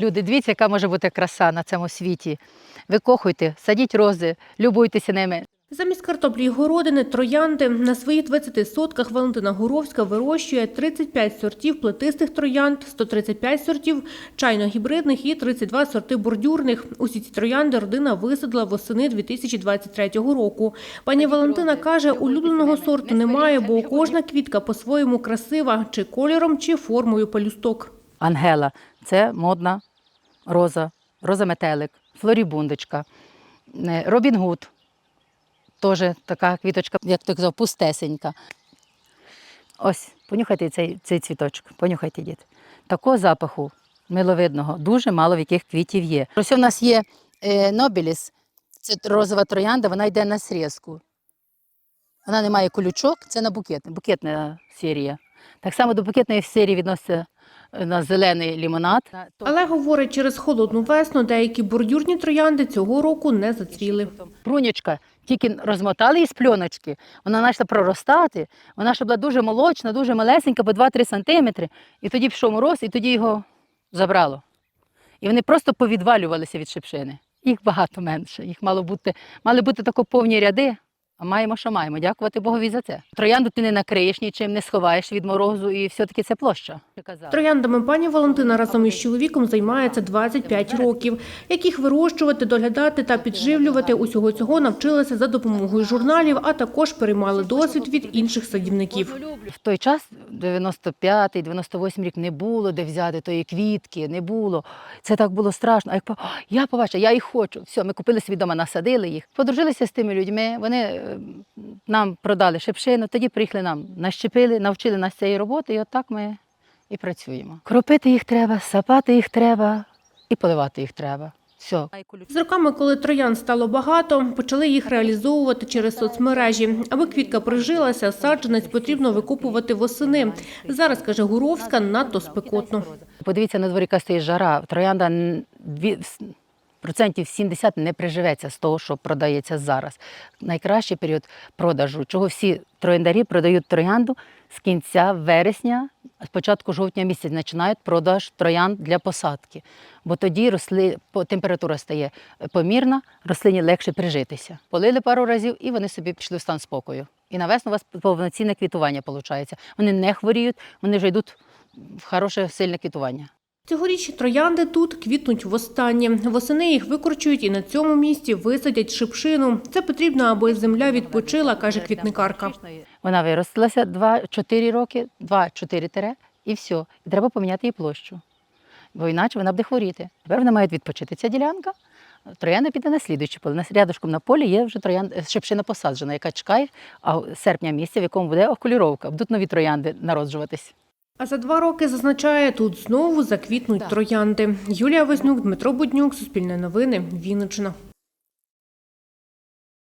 Люди, дивіться, яка може бути краса на цьому світі. Викохуйте, садіть рози, любуйтеся ними. Замість картоплі й городини троянди на своїх 20 сотках Валентина Гуровська вирощує 35 сортів плетистих троянд, 135 сортів чайно-гібридних і 32 сорти бордюрних. Усі ці троянди родина висадила восени 2023 року. Пані Валентина каже, улюбленого сорту немає, бо кожна квітка по-своєму красива, чи кольором, чи формою пелюсток. Ангела це модна роза, роза метелик, флорібундочка, е, Робін Гуд, теж така квіточка, як ти казав, пустесенька. Ось, понюхайте цей, цей цвіточок, понюхайте, дід. Такого запаху миловидного дуже мало в яких квітів є. Ось у нас є е, Нобіліс, це розова троянда, вона йде на срізку. Вона не має колючок, це на букет, букетна серія. Так само до букетної серії відноситься на зелений лімонад. Але, говорить, через холодну весну деякі бордюрні троянди цього року не зацвіли. Прунячка тільки розмотали її з пленочки, вона почала проростати, вона ще була дуже молочна, дуже малесенька, по 2-3 сантиметри. І тоді пішов мороз, і тоді його забрало. І вони просто повідвалювалися від шипшини. Їх багато менше. Їх мало бути, мали бути тако повні ряди, а маємо, що маємо. Дякувати Богові за це. Троянду ти не накриєш нічим, не сховаєш від морозу, і все-таки це площа. Трояндами пані Валентина разом із чоловіком займається 25 років. яких вирощувати, доглядати та підживлювати, усього цього навчилася за допомогою журналів, а також переймали досвід від інших садівників. В той час, 95-й, 98 рік, не було де взяти тої квітки, не було. Це так було страшно. А як я побачила, я їх хочу. Все, ми купили собі вдома, насадили їх. Подружилися з тими людьми. Вони е, нам продали шипшину, тоді приїхали нам, нащепили, навчили нас цієї роботи, і отак ми і працюємо. Кропити їх треба, сапати їх треба і поливати їх треба. Все. З роками, коли троян стало багато, почали їх реалізовувати через соцмережі. Аби квітка прижилася, саджанець потрібно викупувати восени. Зараз, каже Гуровська, надто спекотно. Подивіться, на дворі яка стоїть жара. Троянда процентів 70 не приживеться з того, що продається зараз. Найкращий період продажу, чого всі трояндарі продають троянду з кінця вересня, з початку жовтня місяця починають продаж троянд для посадки. Бо тоді росли, температура стає помірна, рослині легше прижитися. Полили пару разів і вони собі пішли в стан спокою. І на весну у вас повноцінне квітування виходить. Вони не хворіють, вони вже йдуть в хороше сильне квітування. Цьогоріч троянди тут квітнуть востаннє. Восени їх викорчують і на цьому місці висадять шипшину. Це потрібно, аби земля відпочила, каже квітникарка. Вона виростилася 2-4 роки, 2-4 тере, і все. Треба поміняти її площу. Бо іначе вона буде хворіти. Тепер вона має відпочити ця ділянка. Троянда піде на слідуюче поле. На рядышком на полі є вже троян... шипшина посаджена, яка чекає а серпня місяця, в якому буде окуліровка. Будуть нові троянди народжуватись. А за два роки, зазначає, тут знову заквітнуть троянди. Юлія Вознюк, Дмитро Буднюк, Суспільне новини, Вінниччина.